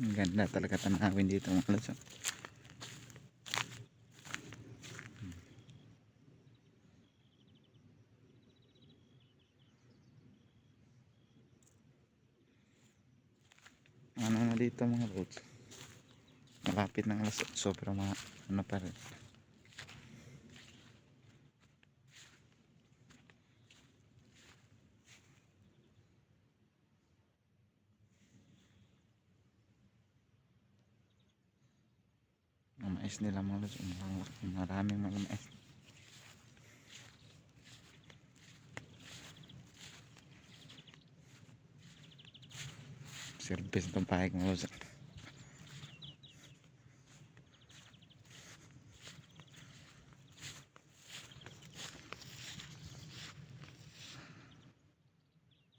Ang ganda talaga tanawin dito mga lods. oh. Ano na dito mga lods. Malapit ng alas 8 pero mga ano pa rin. Mais nila mga lods. Maraming- mga mais. Service itong pahig mga lods.